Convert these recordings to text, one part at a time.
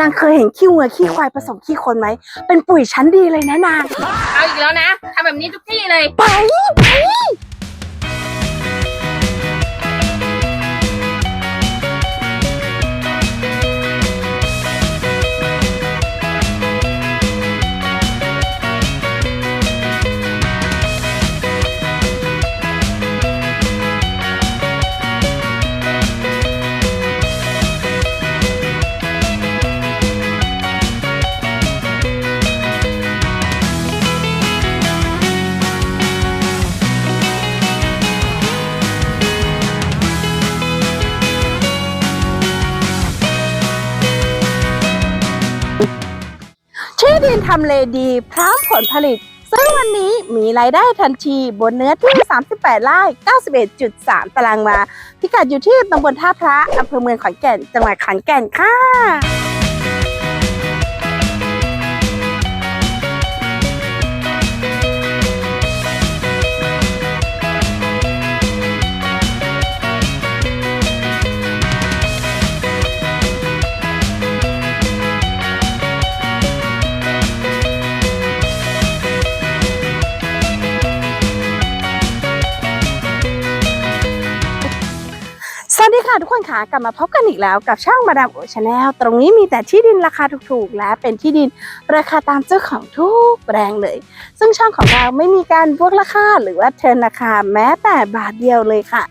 นางเคยเห็นขี้วัวขี้ควายผสมขี้คนไหม เป็นปุ๋ยชั้นดีเลยนะนาง เอาอีกแล้วนะทำแบบนี้ทุกที่เลย ไปไป ทำเลดีพร้อมผลผลิต ซึ่งวันนี้มีรายได้ทันทีบนเนื้อที่ 38ไร่91.3 ตารางวาพิกัดอยู่ที่ตำบลท่าพระอำเภอเมืองขอนแก่น จังหวัดขอนแก่นค่ะ ค่ะทุกคนค่ะกลับมาพบกันอีกแล้วกับช่องมาดามโอชาแนลตรงนี้มีแต่ที่ดินราคาถูกๆ และเป็นที่ดินราคาตามเจ้าของทุกแปลงเลย ซึ่งช่องของเราไม่มีการบวกราคาหรือว่าเทินราคาแม้แต่บาทเดียวเลยค่ะ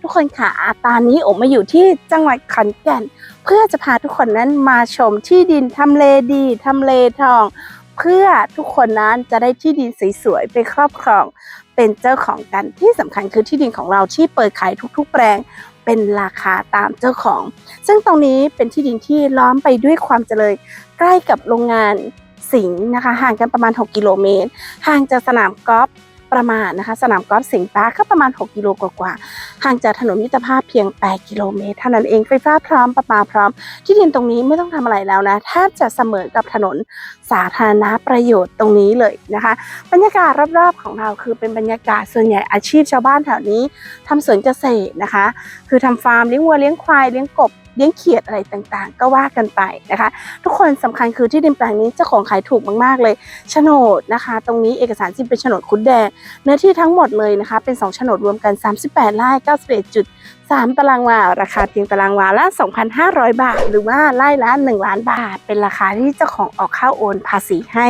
ทุกคนค่ะตอนนี้โอมาอยู่ที่จังหวัดขอนแก่น เพื่อจะพาทุกคนนั้นมาชมที่ดินทำเลดีทำเลทอง เพื่อทุกคนนั้นจะได้ที่ดินสวยๆไปครอบครอง เป็นเจ้าของกันที่สำคัญคือที่ดินของเราที่เปิดขายทุก ๆ แปลง เป็นราคาตามเจ้าของ ซึ่งตรงนี้เป็นที่ดินที่ล้อมไปด้วยความเจริญใกล้กับโรงงานสิงห์นะคะ ห่างกันประมาณ 6 กิโลเมตร ห่างจากสนามกอล์ฟ ประมาณนะคะ สนามกอล์ฟสิงห์ปาร์คก็ประมาณ 6 กิโลกว่าๆห่างจากถนนมิตรภาพเพียง 8 กิโลเมตรเท่านั้นเองไฟฟ้าพร้อมประปาพร้อม ที่ดินตรงนี้ไม่ต้องทำอะไรแล้วนะแทบจะเสมอกับถนนสาธารณประโยชน์ตรงนี้เลยนะคะ บรรยากาศรอบๆของเราคือเป็นบรรยากาศส่วนใหญ่อาชีพชาวบ้านแถวนี้ทำสวนเกษตรนะคะ คือทำฟาร์มเลี้ยงวัวเลี้ยงควายเลี้ยงกบ เลี้ยงเขียดอะไรต่างๆ ก็ว่ากันไปนะคะ ทุกคนสำคัญคือที่ดินแปลงนี้เจ้าของขายถูกมากๆเลยโฉนดนะคะ ตรงนี้เอกสารทธิ์เป็นโฉนดคุดแดงเนื้อที่ทั้งหมดเลยนะคะ เป็น2โฉนดรวมกัน 38ไร่91จุด3 ตารางวา ราคาเพียงตารางวาละ 2,500 บาท หรือว่าไร่ละ 1 ล้านบาท เป็นราคาที่เจ้าของออกค่าโอนภาษีให้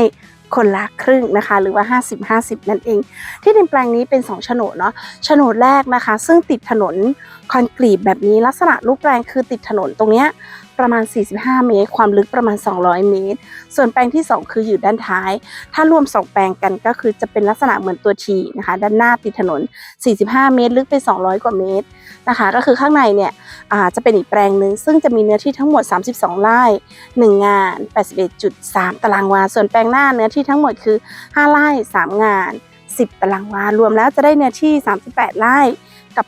คนละครึ่งนะคะ หรือว่า 50-50 นั่นเอง ที่ดินแปลงนี้เป็น2โฉนดเนาะโฉนดแรกนะคะ ซึ่งติดถนนคอนกรีตแบบนี้ลักษณะรูปแปลงคือติดถนนตรงเนี้ย ประมาณ 45 เมตร ความลึกประมาณ 200 เมตร ส่วนแปลงที่ 2 คืออยู่ด้านท้าย ถ้ารวม 2 แปลงกันก็คือจะเป็นลักษณะเหมือนตัวทีนะคะ ด้านหน้าติดถนน 45 เมตร ลึกไป 200 กว่าเมตรนะคะ ก็คือข้างในเนี่ยจะเป็นอีกแปลงหนึ่งซึ่งจะมีเนื้อที่ทั้งหมด 32 ไร่ 1 งาน 81.3 ตารางวา ส่วนแปลงหน้าเนื้อที่ทั้งหมดคือ 5 ไร่ 3 งาน 10 ตารางวา รวมแล้วจะได้เนื้อที่ 38 ไร่ กับ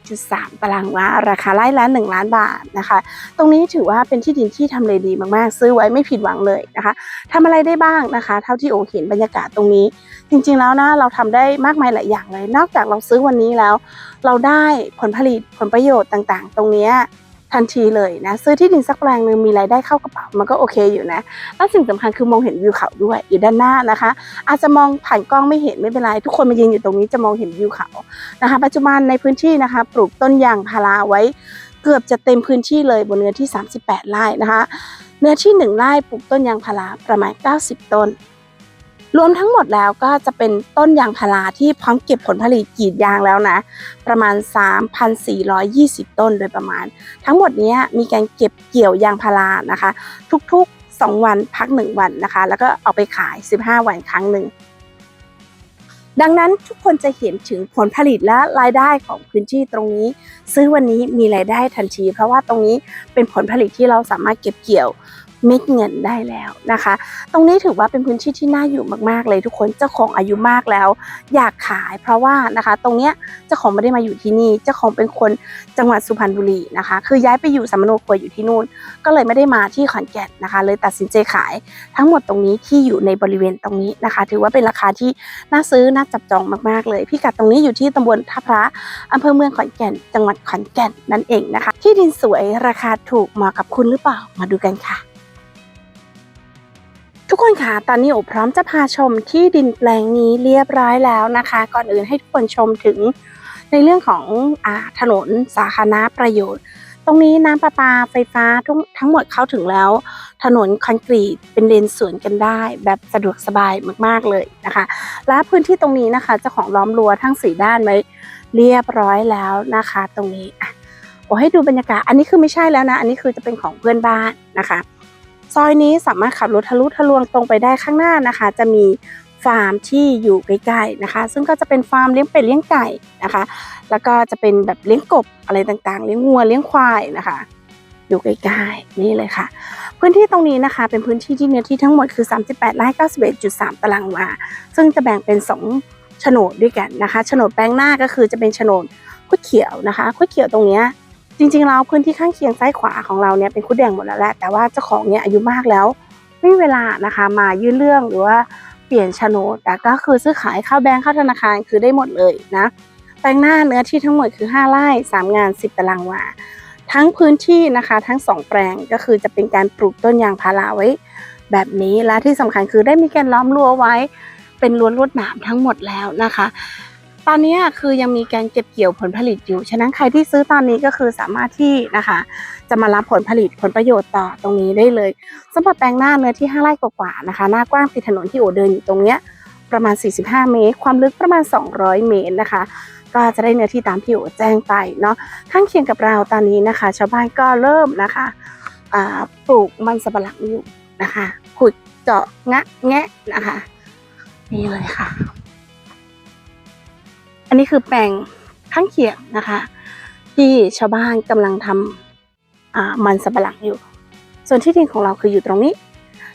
91.3 ตารางวาราคาไร่ละ1ล้านบาทนะคะ ตรงนี้ถือว่าเป็นที่ดินที่ทำเลดีมากๆ ซื้อไว้ไม่ผิดหวังเลยนะคะทำอะไรได้บ้างนะคะ เท่าที่โอเห็นบรรยากาศตรงนี้ จริงๆแล้วนะเราทำได้มากมายหลายอย่างเลย นอกจากเราซื้อวันนี้แล้ว เราได้ผลผลิตผลประโยชน์ต่างๆ ตรงนี้ ทันทีเลยนะ ซื้อที่ดินสักแปลงหนึ่งมีรายได้เข้ากระเป๋ามันก็โอเคอยู่นะแล้วสิ่งสำคัญคือมองเห็นวิวเขาด้วยอยู่ด้านหน้านะคะ อาจจะมองผ่านกล้องไม่เห็นไม่เป็นไร ทุกคนมายืนอยู่ตรงนี้จะมองเห็นวิวเขานะคะ ปัจจุบันในพื้นที่นะคะ ปลูกต้นยางพาราไว้เกือบจะเต็มพื้นที่เลยบนเนื้อที่ 38 ไร่นะคะ เนื้อที่ 1 ไร่ปลูกต้นยางพาราประมาณ 90 ต้น รวมทั้งหมดแล้วก็จะเป็นต้นยางพาราที่พร้อมเก็บผลผลิตกรีดยางแล้วนะ ประมาณ 3,420 ต้นโดยประมาณ ทั้งหมดนี้มีการเก็บเกี่ยวยางพารานะคะ ทุกๆ 2 วันพัก 1 วันนะคะ แล้วก็เอาไปขาย 15 วันครั้งหนึ่งดังนั้นทุกคนจะเห็นถึงผลผลิตและรายได้ของพื้นที่ตรงนี้ ซื้อวันนี้มีรายได้ทันที เพราะว่าตรงนี้เป็นผลผลิตที่เราสามารถเก็บเกี่ยว เม็ดเงินได้แล้วนะคะ ตรงนี้ถือว่าเป็นพื้นที่ที่น่าอยู่มากๆเลยทุกคนเจ้าของอายุมากแล้ว อยากขายเพราะว่านะคะ ตรงเนี้ยเจ้าของไม่ได้มาอยู่ที่นี่เจ้าของเป็นคนจังหวัดสุพรรณบุรีนะคะ คือย้ายไปอยู่สัมมโนครัวอยู่ที่นู่น ก็เลยไม่ได้มาที่ขอนแก่นนะคะ เลยตัดสินใจขายทั้งหมดตรงนี้ที่อยู่ในบริเวณตรงนี้นะคะ ถือว่าเป็นราคาที่น่าซื้อน่าจับจองมากๆ เลยพิกัดตรงนี้อยู่ที่ตำบลท่าพระอำเภอเมืองขอนแก่น จังหวัดขอนแก่นนั่นเองนะคะ ที่ดินสวยราคาถูกเหมาะกับคุณหรือเปล่ามาดูกันค่ะ ทุกคนคะตอนนี้โอพร้อมจะพาชมที่ดินแปลงนี้เรียบร้อยแล้วนะคะ ก่อนอื่นให้ทุกคนชมถึงในเรื่องของอถนนสาธารณประโยชน์ ตรงนี้น้ำประปาไฟฟ้าทั้งหมดเข้าถึงแล้ว ถนนคอนกรีตเป็นเลนสวนกันได้ แบบสะดวกสบายมากๆเลยนะคะ และพื้นที่ตรงนี้นะคะเจ้าของล้อมรั้วทั้งสี่ด้านไว้เรียบร้อยแล้วนะคะ ตรงนี้โอให้ดูบรรยากาศ อันนี้คือไม่ใช่แล้วนะ อันนี้คือจะเป็นของเพื่อนบ้านนะคะ ซอยนี้สามารถขับรถทะลุทะลวงตรงไปได้ข้างหน้านะคะ จะมีฟาร์มที่อยู่ใกล้ๆนะคะ ซึ่งก็จะเป็นฟาร์มเลี้ยงเป็ดเลี้ยงไก่นะคะ แล้วก็จะเป็นแบบเลี้ยงกบอะไรต่างๆ เลี้ยงวัวเลี้ยงควายนะคะ อยู่ใกล้ๆนี่เลยค่ะ พื้นที่ตรงนี้นะคะ เป็นพื้นที่ที่เนื้อที่ทั้งหมดคือ 38ไร่91.3 ตารางวา ซึ่งจะแบ่งเป็น 2 โฉนดด้วยกันนะคะ โฉนดแปลงหน้าก็คือจะเป็นโฉนดคุดเขียวนะคะคุดเขียวตรงเนี้ย จริงๆแล้วพื้นที่ข้างเคียงซ้ายขวาของเราเนี่ยเป็นคุดแดงหมดแล้วแหละแต่ว่าเจ้าของเนี่ยอายุมากแล้วไม่มีเวลานะคะมายื่นเรื่องหรือว่าเปลี่ยนโฉนดแต่ก็คือซื้อขายข้าวแบงก์ข้าวธนาคารคือได้หมดเลยนะแปลงหน้าเนื้อที่ทั้งหมดคือ 5ไร่3 งาน 10 ตารางวาทั้งพื้นที่นะคะทั้งสองแปลงก็คือจะเป็นการปลูกต้นยางพาราไว้ แบบนี้และที่สำคัญคือได้มีการล้อมรั้วไว้ เป็นรั้วลวดหนามทั้งหมดแล้วนะคะ ตอนนี้คือยังมีการเก็บเกี่ยวผลผลิตอยู่ ฉะนั้นใครที่ซื้อตอนนี้ก็คือสามารถที่นะคะ จะมารับผลผลิตผลประโยชน์ต่อตรงนี้ได้เลยสำหรับแปลงหน้าเนื้อที่ 5 ไร่กว่าๆนะคะ หน้ากว้างติดถนนที่โอเดินอยู่ตรงเนี้ยประมาณ 45 เมตร ความลึกประมาณ 200 เมตรนะคะ ก็จะได้เนื้อที่ตามที่โอแจ้งไปเนาะข้างเคียงกับเราตอนนี้นะคะ ชาวบ้านก็เริ่มนะคะปลูกมันสำปะหลังอยู่นะคะขุดเจาะงะแงะนะคะนี่เลยค่ะ อันนี้คือแปลงข้างเคียงนะคะ ที่ชาวบ้านกำลังทำอ่ามันสำปะหลังอยู่ ส่วนที่ดินของเราคืออยู่ตรงนี้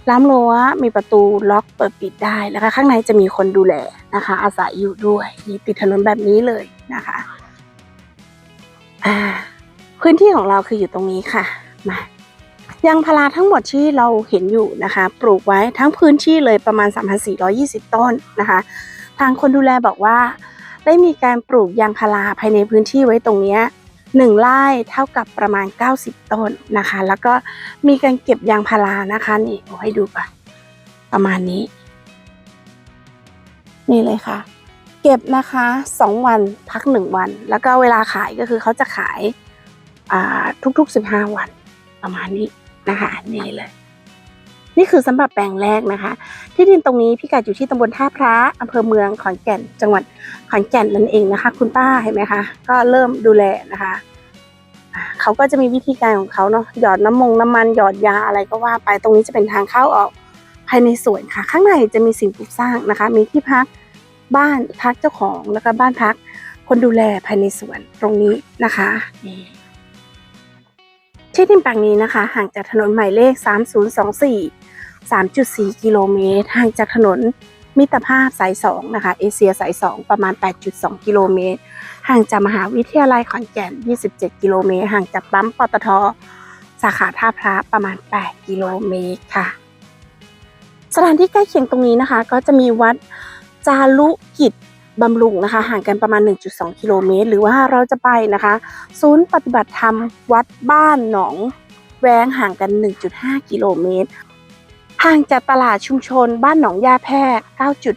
ล้ามรั้วมีประตูล็อกเปิดปิดได้แล้วก็ข้างในจะมีคนดูแลนะคะ อาศัยอยู่ด้วยนี่ติดถนนแบบนี้เลยนะคะอ่าพื้นที่ของเราคืออยู่ตรงนี้ค่ะมายางพาราทั้งหมดที่เราเห็นอยู่นะคะ ปลูกไว้ทั้งพื้นที่เลยประมาณ 3,420 ต้นนะคะ ทางคนดูแลบอกว่า ได้มีการปลูกยางพาราภายในพื้นที่ไว้ตรงนี้หนึ่งไร่เท่ากับประมาณ 90 ต้นนะคะ แล้วก็มีการเก็บยางพารานะคะนี่เอาให้ดูก่อนประมาณนี้ นี่เลยค่ะ เก็บนะคะสองวันพักหนึ่งวัน แล้วก็เวลาขายก็คือเขาจะขายอ่าทุกๆ 15 วันประมาณนี้นะคะนี่เลย นี่คือสำหรับแปลงแรกนะคะ ที่ดินตรงนี้พิกัดอยู่ที่ตำบลท่าพระอำเภอเมืองขอนแก่น จังหวัดขอนแก่นนั่นเองนะคะ คุณป้าเห็นไหมคะก็เริ่มดูแลนะคะเขาก็จะมีวิธีการของเขาเนาะหยอดน้ำมงน้ำมันหยอดยาอะไรก็ว่าไปตรงนี้จะเป็นทางเข้าออกภายในสวนค่ะ ข้างในจะมีสิ่งปลูกสร้างนะคะ มีที่พักบ้านพักเจ้าของแล้วก็บ้านพัก คนดูแลภายในสวนตรงนี้นะคะที่ดินแปลงนี้นะคะ ห่างจากถนนหมายเลข 3024 3.4 กิโลเมตรห่างจากถนนมิตรภาพสาย2นะคะ เอเชียสาย 2 ประมาณ 8.2 กิโลเมตร ห่างจากมหาวิทยาลัยขอนแก่น 27 กิโลเมตร ห่างจากปั๊มปตท สาขาท่าพระประมาณ 8 กิโลเมตรค่ะ สถานที่ใกล้เคียงตรงนี้นะคะ ก็จะมีวัดจารุกิจบำรุงนะคะ ห่างกันประมาณ 1.2 กิโลเมตร หรือว่าเราจะไปนะคะ ศูนย์ปฏิบัติธรรมวัดบ้านหนองแวงห่างกัน 1.5 กิโลเมตร ห่างจากตลาดชุมชน บ้านหนองยาแพรก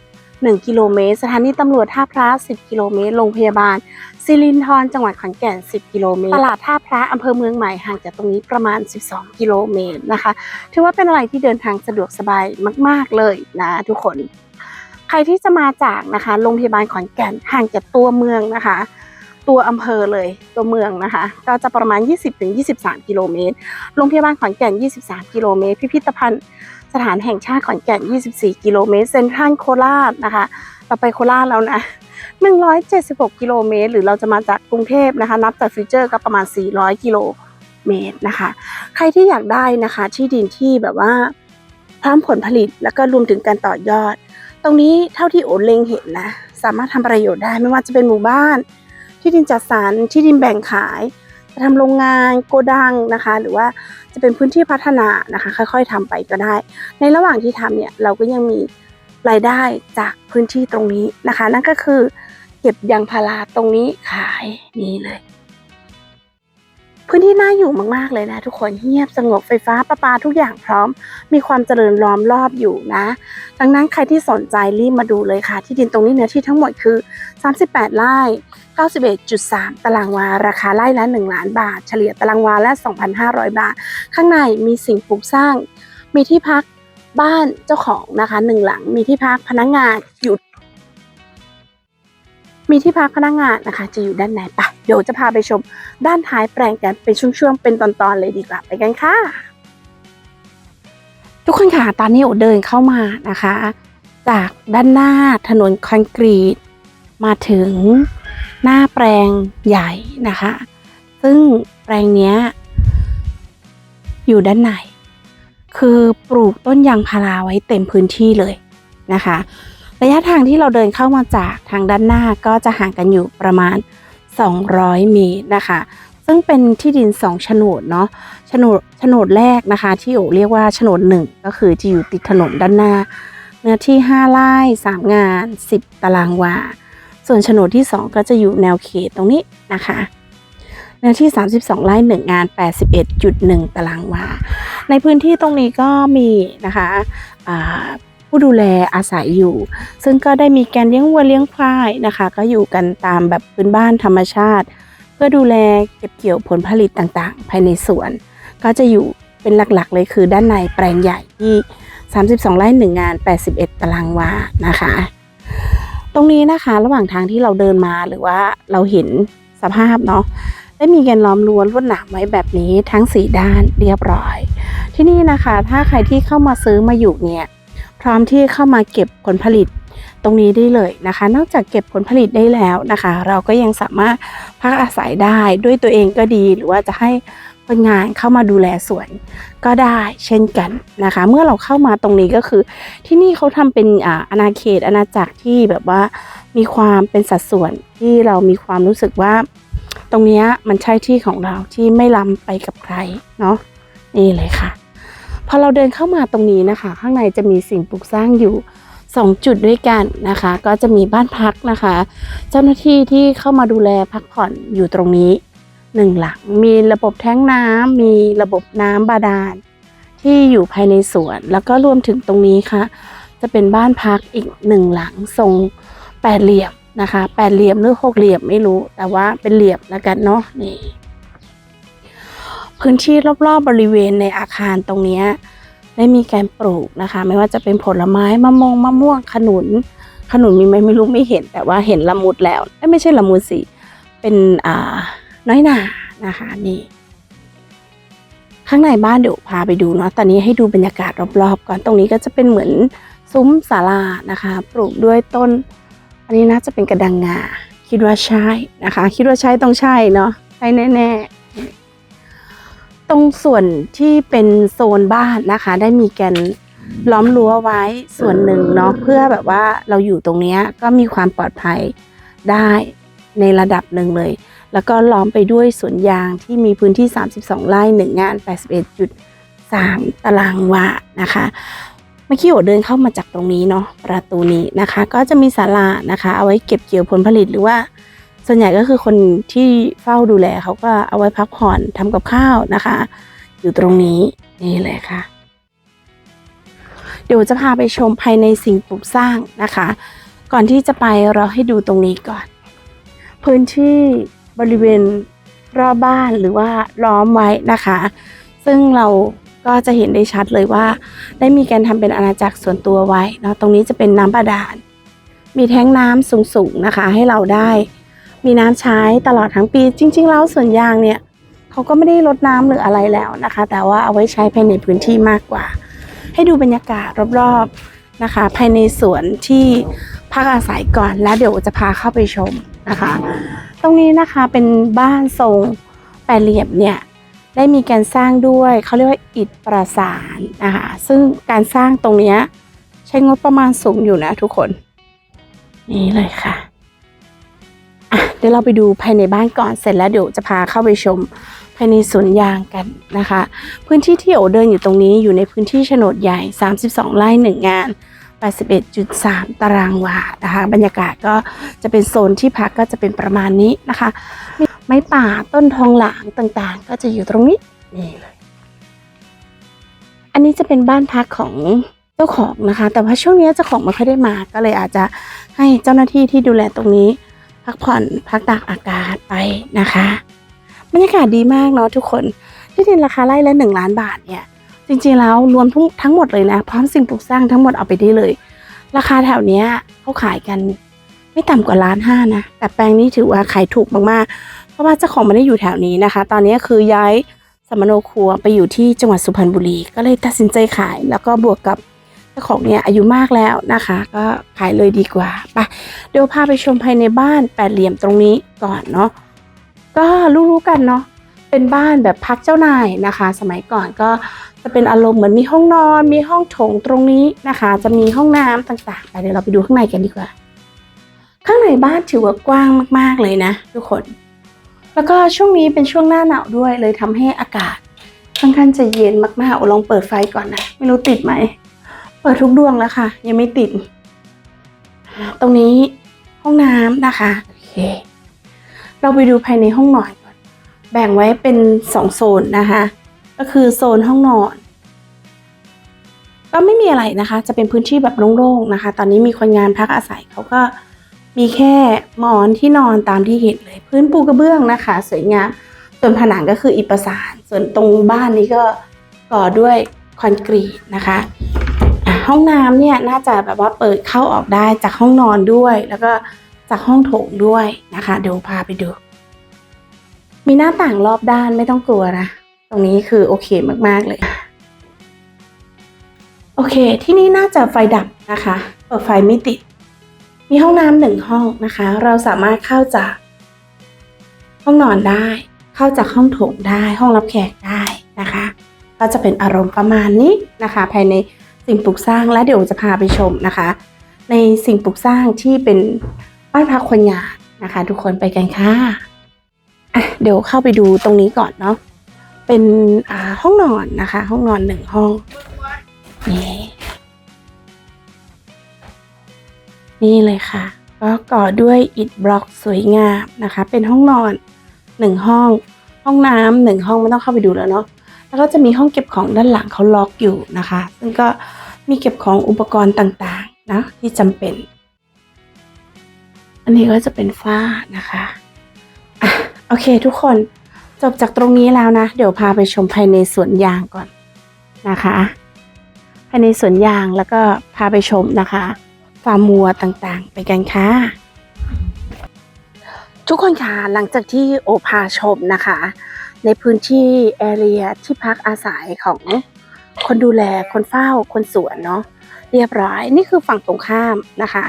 9.1 กิโลเมตร สถานีตำรวจท่าพระ 10 กิโลเมตร โรงพยาบาลสิรินธรจังหวัดขอนแก่น 10 กิโลเมตร ตลาดท่าพระอำเภอเมืองใหม่ ห่างจากตรงนี้ประมาณ 12 กิโลเมตรนะคะ ถือว่าเป็นอะไรที่เดินทางสะดวกสบายมาก ๆ เลยนะทุกคน ใครที่จะมาจากนะคะ โรงพยาบาลขอนแก่น ห่างจากตัวเมืองนะคะ ตัวอำเภอเลยตัวเมืองนะคะ ก็จะประมาณ 20-23 กิโลเมตร โรงพยาบาลขอนแก่น 23 กิโลเมตร พิพิธภัณฑ์สถานแห่งชาติขอนแก่น 24 กิโลเมตร เซ็นทรัลโคราชนะคะ เราไปโคราชแล้วนะ 176 กิโลเมตร หรือเราจะมาจากกรุงเทพนะคะ นับจากฟิวเจอร์ก็ประมาณ 400 กิโลเมตรนะคะ ใครที่อยากได้นะคะที่ดินที่แบบว่าพร้อมผลผลิตแล้วก็รวมถึงการต่อยอด ตรงนี้เท่าที่โอเล็งเห็นนะ สามารถทำประโยชน์ได้ไม่ว่าจะเป็นหมู่บ้าน ที่ดินจัดสรรที่ดินแบ่งขายจะทำโรงงานโกดังนะคะ หรือว่าจะเป็นพื้นที่พัฒนานะคะ ค่อย ๆทำไปก็ได้ ในระหว่างที่ทำเนี่ยเราก็ยังมีรายได้จากพื้นที่ตรงนี้นะคะ นั่นก็คือ เก็บยางพาราตรงนี้ขายนี่เลย พื้นที่น่าอยู่มากๆเลยนะ ทุกคนเงียบสงบไฟฟ้าประปาทุกอย่างพร้อม มีความเจริญล้อมรอบอยู่นะ ดังนั้นใครที่สนใจรีบมาดูเลยค่ะ ที่ดินตรงนี้เนื้อที่ทั้งหมดคือ 38 ไร่ 91.3 ตารางวา ราคาไร่ละ 1 ล้านบาท เฉลี่ยตารางวาละ 2,500 บาท ข้างในมีสิ่งปลูกสร้าง มีที่พักบ้านเจ้าของนะคะหนึ่งหลังมีที่พักพนักงานอยู่ มีที่พักพนักงานนะคะ จะอยู่ด้านไหนปะเดี๋ยวจะพาไปชมด้านท้ายแปลงกันเป็นช่วงๆ เป็นตอนๆเลยดีกว่าไปกันค่ะ ทุกคนค่ะตอนนี้โอเดินเข้ามานะคะ จากด้านหน้าถนนคอนกรีต มาถึงหน้าแปลงใหญ่นะคะ ซึ่งแปลงนี้อยู่ด้านในคือปลูกต้นยางพาราไว้เต็มพื้นที่เลยนะคะ ระยะทางที่เราเดินเข้ามาจากทางด้านหน้าก็จะห่างกันอยู่ประมาณ 200 เมตรนะคะ ซึ่งเป็นที่ดิน 2 โฉนดเนาะโฉนดโฉนดแรกนะคะ ที่โอเรียกว่าโฉนดหนึ่งก็คือจะอยู่ติดถนนด้านหน้า เนื้อที่ 5ไร่3 งาน 10 ตารางวา ส่วนโฉนดที่ 2 ก็จะอยู่แนวเขตตรงนี้นะคะเนื้อที่ 32 ไร่ 1 งาน 81.1 ตารางวา ในพื้นที่ตรงนี้ก็มีนะคะอ่า ผู้ดูแลอาศัยอยู่ ซึ่งก็ได้มีการเลี้ยงวัวเลี้ยงควายนะคะ ก็อยู่กันตามแบบพื้นบ้านธรรมชาติ เพื่อดูแลเก็บเกี่ยวผลผลิตต่างๆ ภายในสวน ก็จะอยู่เป็นหลักๆ เลยคือด้านในแปลงใหญ่ที่ 32 ไร่1งาน 81 ตารางวานะคะ ตรงนี้นะคะระหว่างทางที่เราเดินมาหรือว่าเราเห็นสภาพเนาะได้มีการล้อมรั้วลวดหนามไว้แบบนี้ทั้ง 4 ด้านเรียบร้อย ที่นี่นะคะ ถ้าใครที่เข้ามาซื้อมาอยู่เนี่ย พร้อมที่เข้ามาเก็บผลผลิตตรงนี้ได้เลยนะคะ นอกจากเก็บผลผลิตได้แล้วนะคะ เราก็ยังสามารถพักอาศัยได้ด้วยตัวเองก็ดี หรือว่าจะให้คนงานเข้ามาดูแลสวนก็ได้เช่นกันนะคะ เมื่อเราเข้ามาตรงนี้ก็คือ ที่นี่เขาทำเป็นอาณาเขตอาณาจักรที่แบบว่ามีความเป็นสัดส่วนที่เรามีความรู้สึกว่า ตรงนี้มันใช่ที่ของเราที่ไม่ล้ำไปกับใครเนาะนี่เลยค่ะ พอเราเดินเข้ามาตรงนี้นะคะ ข้างในจะมีสิ่งปลูกสร้างอยู่ 2 จุดด้วยกันนะคะ ก็จะมีบ้านพักนะคะ เจ้าหน้าที่ที่เข้ามาดูแลพักผ่อนอยู่ตรงนี้หนึ่งหลังมีระบบแท้งน้ำมีระบบน้ำบาดาลที่อยู่ภายในสวน แล้วก็รวมถึงตรงนี้ค่ะ จะเป็นบ้านพักอีกหนึ่งหลังทรงแปดเหลี่ยมนะคะแปดเหลี่ยมหรือหกเหลี่ยมไม่รู้แต่ว่าเป็นเหลี่ยมแล้วกันเนาะนี่ พื้นที่รอบๆบริเวณในอาคารตรงนี้ได้มีการปลูกนะคะ ไม่ว่าจะเป็นผลไม้มะม่วงมะม่วงขนุน ขนุนมีไหมไม่รู้ไม่เห็น แต่ว่าเห็นละมุดแล้วไม่ใช่ละมุดสิเป็นอ่าน้อยหนานะคะนี่ข้างในบ้านเดี๋ยวพาไปดูเนาะตอนนี้ให้ดูบรรยากาศรอบๆ ก่อนตรงนี้ก็จะเป็นเหมือนซุ้มศาลานะคะ ปลูกด้วยต้น อันนี้น่าจะเป็นกระดังงาคิดว่าใช่นะคะ คิดว่าใช่ต้องใช่เนาะใช่แน่ๆ ตรงส่วนที่เป็นโซนบ้านนะคะ ได้มีการล้อมรั้วไว้ส่วนหนึ่งเนาะเพื่อแบบว่าเราอยู่ตรงนี้ก็มีความปลอดภัยได้ในระดับหนึ่งเลย แล้วก็ล้อมไปด้วยสวนยางที่มีพื้นที่ 32 ไร่1งาน 81.3 ตารางวานะคะเมื่อกี้โอเดินเข้ามาจากตรงนี้เนาะประตูนี้นะคะ ก็จะมีศาลานะคะ เอาไว้เก็บเกี่ยวผลผลิตหรือว่า ส่วนใหญ่ก็คือคนที่เฝ้าดูแลเขาก็เอาไว้พักผ่อนทำกับข้าวนะคะ อยู่ตรงนี้นี่เลยค่ะ เดี๋ยวจะพาไปชมภายในสิ่งปลูกสร้างนะคะ ก่อนที่จะไปเราให้ดูตรงนี้ก่อน พื้นที่บริเวณรอบบ้านหรือว่าล้อมไว้นะคะ ซึ่งเราก็จะเห็นได้ชัดเลยว่า ได้มีการทำเป็นอาณาจักรส่วนตัวไว้เนาะตรงนี้จะเป็นน้ำบาดาลมีแท้งน้ำสูงๆนะคะ ให้เราได้ มีน้ำใช้ตลอดทั้งปี จริง ๆ แล้วสวนยางเนี่ยเขาก็ไม่ได้ลดน้ำหรืออะไรแล้วนะคะ แต่ว่าเอาไว้ใช้ภายในพื้นที่มากกว่า ให้ดูบรรยากาศรอบๆนะคะ ภายในสวนที่พักอาศัยก่อนแล้วเดี๋ยวจะพาเข้าไปชมนะคะ ตรงนี้นะคะเป็นบ้านทรงแปดเหลี่ยมเนี่ยได้มีการสร้างด้วยเขาเรียกว่าอิฐประสานนะคะซึ่งการสร้างตรงนี้ใช้งบประมาณสูงอยู่นะทุกคน นี่เลยค่ะ เดี๋ยวเราไปดูภายในบ้านก่อนเสร็จแล้วเดี๋ยวจะพาเข้าไปชมภายในสวนยางกันนะคะ พื้นที่ที่โอเดินอยู่ตรงนี้อยู่ในพื้นที่โฉนดใหญ่ 32 ไร่หนึ่งงาน 81.3 ตารางวานะคะบรรยากาศก็จะเป็นโซนที่พักก็จะเป็นประมาณนี้นะคะมไม้ป่าต้นทองหลางต่างๆ ก็จะอยู่ตรงนี้นี่เลยอันนี้จะเป็นบ้านพักของเจ้าของนะคะ แต่ว่าช่วงนี้เจ้าของไม่ค่อยได้มาก็เลยอาจจะให้เจ้าหน้าที่ที่ดูแลตรงนี้ พักผ่อนพักตากอากาศไปนะคะบรรยากาศดีมากเนาะทุกคนที่ดินราคาไร่ละหนึ่งล้านบาทเนี่ยจริงๆแล้วรวมทั้งทั้งหมดเลยนะ พร้อมสิ่งปลูกสร้างทั้งหมดเอาไปได้เลย ราคาแถวเนี้ยเขาขายกันไม่ต่ำกว่าล้านห้านะ แต่แปลงนี้ถือว่าขายถูกมากๆ เพราะว่าเจ้าของไม่ได้อยู่แถวนี้นะคะ ตอนนี้คือย้ายสมโนครัวไปอยู่ที่จังหวัดสุพรรณบุรี ก็เลยตัดสินใจขาย แล้วก็บวกกับ ของเนี่ยอายุมากแล้วนะคะ ก็ขายเลยดีกว่าไปเดี๋ยวพาไปชมภายในบ้านแปดเหลี่ยมตรงนี้ก่อนเนาะก็รู้ๆกันเนาะเป็นบ้านแบบพักเจ้านายนะคะ สมัยก่อนก็จะเป็นอารมณ์เหมือนมีห้องนอน มีห้องโถงตรงนี้นะคะ จะมีห้องน้ำต่างๆไปเดี๋ยวเราไปดูข้างในกันดีกว่า ข้างในบ้านถือว่ากว้างมากๆเลยนะ ทุกคน แล้วก็ช่วงนี้เป็นช่วงหน้าหนาวด้วยเลยทำให้อากาศค่อนข้างจะเย็นมากๆโอลองเปิดไฟก่อนนะ ไม่รู้ติดไหม เปิดทุกดวงแล้วค่ะ ยังไม่ติด ตรงนี้ห้องน้ำนะคะโอเคเราไปดูภายในห้องนอนก่อน แบ่งไว้เป็นสองโซนนะคะ ก็คือโซนห้องนอน ก็ไม่มีอะไรนะคะ จะเป็นพื้นที่แบบโล่งๆนะคะ ตอนนี้มีคนงานพักอาศัยเขาก็มีแค่หมอนที่นอนตามที่เห็นเลย พื้นปูกระเบื้องนะคะ สวยงามส่วนผนังก็คืออิฐประสาน ส่วนตรงบ้านนี้ก็ก่อด้วยคอนกรีตนะคะอะ ห้องน้ำเนี่ยน่าจะแบบว่าเปิดเข้าออกได้จากห้องนอนด้วย แล้วก็จากห้องโถงด้วยนะคะ เดี๋ยวพาไปดู มีหน้าต่างรอบด้านไม่ต้องกลัวนะ ตรงนี้คือโอเคมากๆเลย โอเค ที่นี่น่าจะไฟดับนะคะเปิดไฟไม่ติด มีห้องน้ำหนึ่งห้องนะคะ เราสามารถเข้าจากห้องนอนได้ เข้าจากห้องโถงได้ ห้องรับแขกได้นะคะ ก็จะเป็นอารมณ์ประมาณนี้นะคะ ภายใน สิ่งปลูกสร้างและเดี๋ยวจะพาไปชมนะคะ ในสิ่งปลูกสร้างที่เป็นบ้านพักคนงานนะคะ ทุกคนไปกันค่ะอะเดี๋ยวเข้าไปดูตรงนี้ก่อนเนาะเป็นห้องนอนนะคะ ห้องนอนหนึ่งห้องนี่นี่เลยค่ะ ก็ก่อด้วยอิฐบล็อกสวยงามนะคะ เป็นห้องนอนหนึ่งห้อง ห้องน้ำหนึ่งห้องไม่ต้องเข้าไปดูแล้วเนาะ แล้วก็จะมีห้องเก็บของด้านหลังเขาล็อกอยู่นะคะ ซึ่งก็มีเก็บของอุปกรณ์ต่างๆนะที่จำเป็น อันนี้ก็จะเป็นฝ้านะคะอะโอเคทุกคนจบจากตรงนี้แล้วนะ เดี๋ยวพาไปชมภายในสวนยางก่อนนะคะ ภายในสวนยางแล้วก็พาไปชมนะคะฟาร์มวัวต่างๆ ไปกันค่ะทุกคนคะหลังจากที่โอพาชมนะคะ ในพื้นที่แอเรียที่พักอาศัยของคนดูแลคนเฝ้าคนสวนเนาะเรียบร้อยนี่คือฝั่งตรงข้ามนะคะ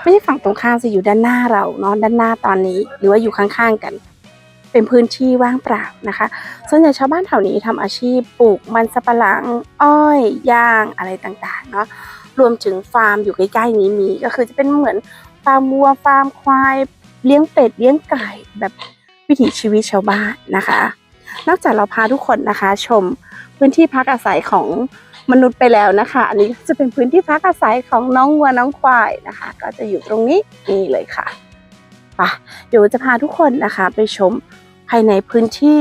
ไม่ใช่ฝั่งตรงข้ามจะอยู่ด้านหน้าเราเนาะด้านหน้าตอนนี้ หรือว่าอยู่ข้างๆกัน เป็นพื้นที่ว่างเปล่านะคะส่วนใหญ่ชาวบ้านแถวนี้ทำอาชีพปลูกมันสำปะหลังอ้อยย่างอะไรต่างๆเนาะรวมถึงฟาร์มอยู่ใกล้ๆนี้มีก็คือจะเป็นเหมือนฟาร์มวัวฟาร์มควายเลี้ยงเป็ดเลี้ยงไก่แบบวิถีชีวิตชาวบ้านนะคะ นอกจากเราพาทุกคนนะคะ ชมพื้นที่พักอาศัยของมนุษย์ไปแล้วนะคะ อันนี้จะเป็นพื้นที่พักอาศัยของน้องวัวน้องควายนะคะ ก็จะอยู่ตรงนี้นี่เลยค่ะไปเดี๋ยวจะพาทุกคนนะคะ ไปชมภายในพื้นที่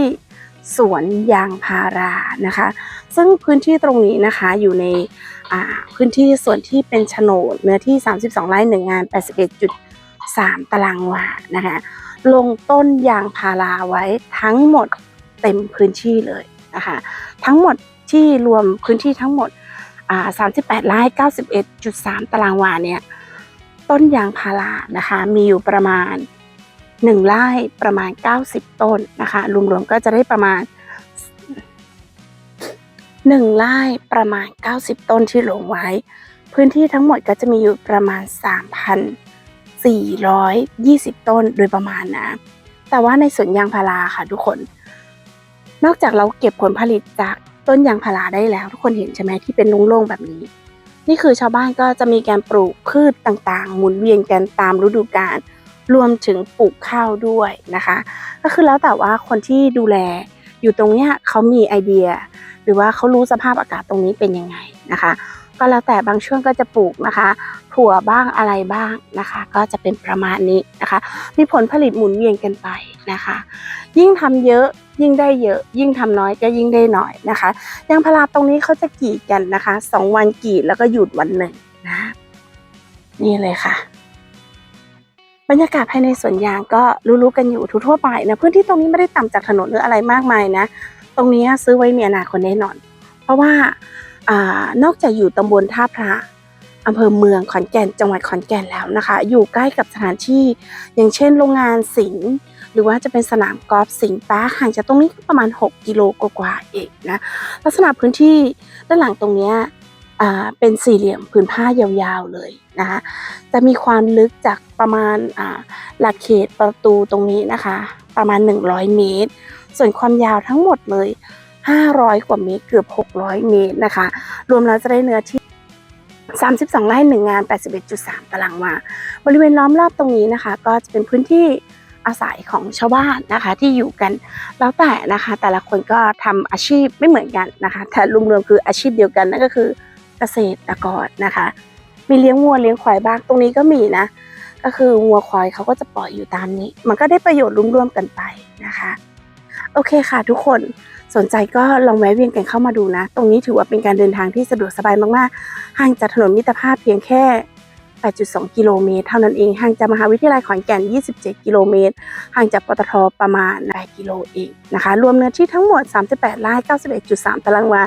สวนยางพารานะคะ ซึ่งพื้นที่ตรงนี้นะคะอยู่ในอ่าพื้นที่ส่วนที่เป็นโฉนดเนื้อที่ 32 ไร่หนึ่งงาน 81.3 ตารางวานะคะ ลงต้นยางพาราไว้ทั้งหมด เต็มพื้นที่เลยนะคะทั้งหมดที่รวมพื้นที่ทั้งหมดอ่า38ไร่91.3 ตารางวาเนี่ยต้นยางพารานะคะมีอยู่ประมาณ 1ไร่ประมาณ 90 ต้นนะคะรวมๆก็จะได้ประมาณ 1ไร่ประมาณ 90 ต้นที่ลงไว้ พื้นที่ทั้งหมดก็จะมีอยู่ประมาณ 3,420 ต้นโดยประมาณนะแต่ว่าในสวนยางพาราค่ะทุกคน นอกจากเราเก็บผลผลิตจากต้นยางพาราได้แล้ว ทุกคนเห็นใช่ไหมที่เป็นโล่งๆแบบนี้ นี่คือชาวบ้านก็จะมีการปลูกพืชต่างๆ หมุนเวียนกันตามฤดูกาลรวมถึงปลูกข้าวด้วยนะคะ ก็คือแล้วแต่ว่าคนที่ดูแลอยู่ตรงเนี้ยเขามีไอเดีย หรือว่าเขารู้สภาพอากาศตรงนี้เป็นยังไงนะคะ ก็แล้วแต่บางช่วงก็จะปลูกนะคะ ถั่วบ้างอะไรบ้างนะคะ ก็จะเป็นประมาณนี้นะคะ มีผลผลิตหมุนเวียนกันไปนะคะ ยิ่งทำเยอะยิ่งได้เยอะ ยิ่งทำน้อยก็ยิ่งได้น้อยนะคะยางพาราตรงนี้เขาจะกรีดกันนะคะสองวันกรีดแล้วก็หยุดวันหนึ่งนะนี่เลยค่ะบรรยากาศภายในสวนยางก็รู้ๆกันอยู่ทั่วๆไปนะพื้นที่ตรงนี้ไม่ได้ต่ำจากถนนหรืออะไรมากมายนะ ตรงนี้ซื้อไว้มีอนาคตแน่นอน เพราะว่า อนอกจากอยู่ตำบลท่าพระอำเภอเมืองขอนแก่นจังหวัดขอนแก่นแล้วนะคะ อยู่ใกล้กับสถานที่ อย่างเช่นโรงงานสิงห์หรือว่าจะเป็นสนามกอล์ฟสิงห์ปาร์คห่างจากตรงนี้ประมาณ 6 กิโลกว่าๆเองนะลักษณะพื้นที่ด้านหลังตรงนี้เป็นสี่เหลี่ยมผืนผ้ายาวๆเลยนะคะจะมีความลึกจากประมาณหลักเขตประตูตรงนี้นะคะ ประมาณ 100 เมตร ส่วนความยาวทั้งหมดเลย 500 กว่าเมตรเกือบ 600 เมตรนะคะ รวมแล้วจะได้เนื้อที่ 32 ไร่1งาน 81.3 ตารางวา บริเวณล้อมรอบตรงนี้นะคะ ก็จะเป็นพื้นที่อาศัยของชาวบ้านนะคะที่อยู่กันแล้วแต่นะคะ แต่ละคนก็ทำอาชีพไม่เหมือนกันนะคะแต่รวมๆคืออาชีพเดียวกันนั่นก็คือเกษตรกรนะคะ มีเลี้ยงวัวเลี้ยงควายบ้างตรงนี้ก็มีนะก็คือวัวควายเขาก็จะปล่อยอยู่ตามนี้ มันก็ได้ประโยชน์ร่วมๆกันไปนะคะ โอเคค่ะทุกคน สนใจก็ลองแวะเวียนกันเข้ามาดูนะ ตรงนี้ถือว่าเป็นการเดินทางที่สะดวกสบายมากๆ ห่างจากถนนมิตรภาพเพียงแค่ 8.2 กิโลเมตร เท่านั้นเอง ห่างจากมหาวิทยาลัยขอนแก่น 27 กิโลเมตร ห่างจากปตทประมาณ8กิโลเองนะคะ รวมเนื้อที่ทั้งหมด 38 ไร่ 91.3 ตารางวา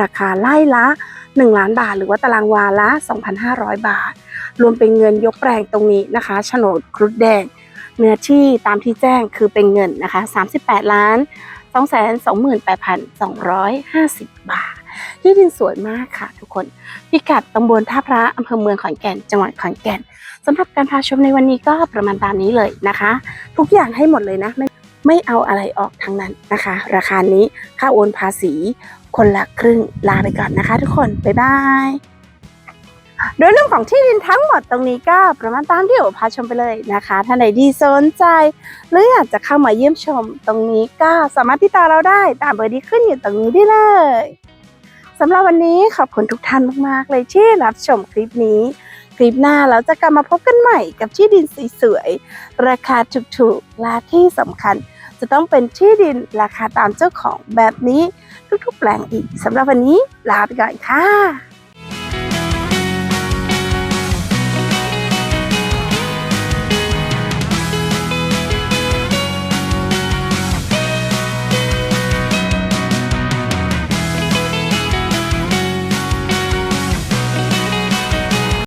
ราคาไร่ละ 1 ล้านบาท หรือว่าตารางวาละ 2,500 บาท รวมเป็นเงินยกแปลงตรงนี้นะคะโฉนดครุฑแดง เนื้อที่ตามที่แจ้งคือเป็นเงินนะคะ 38 ล้าน 228,250 บาท ที่ดินสวยมากค่ะทุกคน พิกัดตำบลท่าพระอำเภอเมืองขอนแก่น จังหวัดขอนแก่นสำหรับการพาชมในวันนี้ก็ประมาณตามนี้เลยนะคะ ทุกอย่างให้หมดเลยนะ ไม่ไม่เอาอะไรออกทั้งนั้นนะคะ ราคานี้ค่าโอนภาษี คนละครึ่งลาไปก่อนนะคะ ทุกคน บ๊ายบาย โดยเรื่องของที่ดินทั้งหมดตรงนี้ก็ประมาณตามที่โอพาชมไปเลยนะคะท่านไหนดีสนใจ หรืออยากจะเข้ามาเยี่ยมชมตรงนี้ก็สามารถติดต่อเราได้ตามเบอร์ที่ขึ้นอยู่ตรงนี้ได้เลยสำหรับวันนี้ขอบคุณทุกท่านมากๆ เลยที่รับชมคลิปนี้ คลิปหน้าเราจะกลับมาพบกันใหม่กับที่ดินสวยๆราคาถูกๆและที่สำคัญ จะต้องเป็นที่ดินราคาตามเจ้าของแบบนี้ ทุกๆ แปลงอีกสำหรับวันนี้ลาไปก่อนค่ะ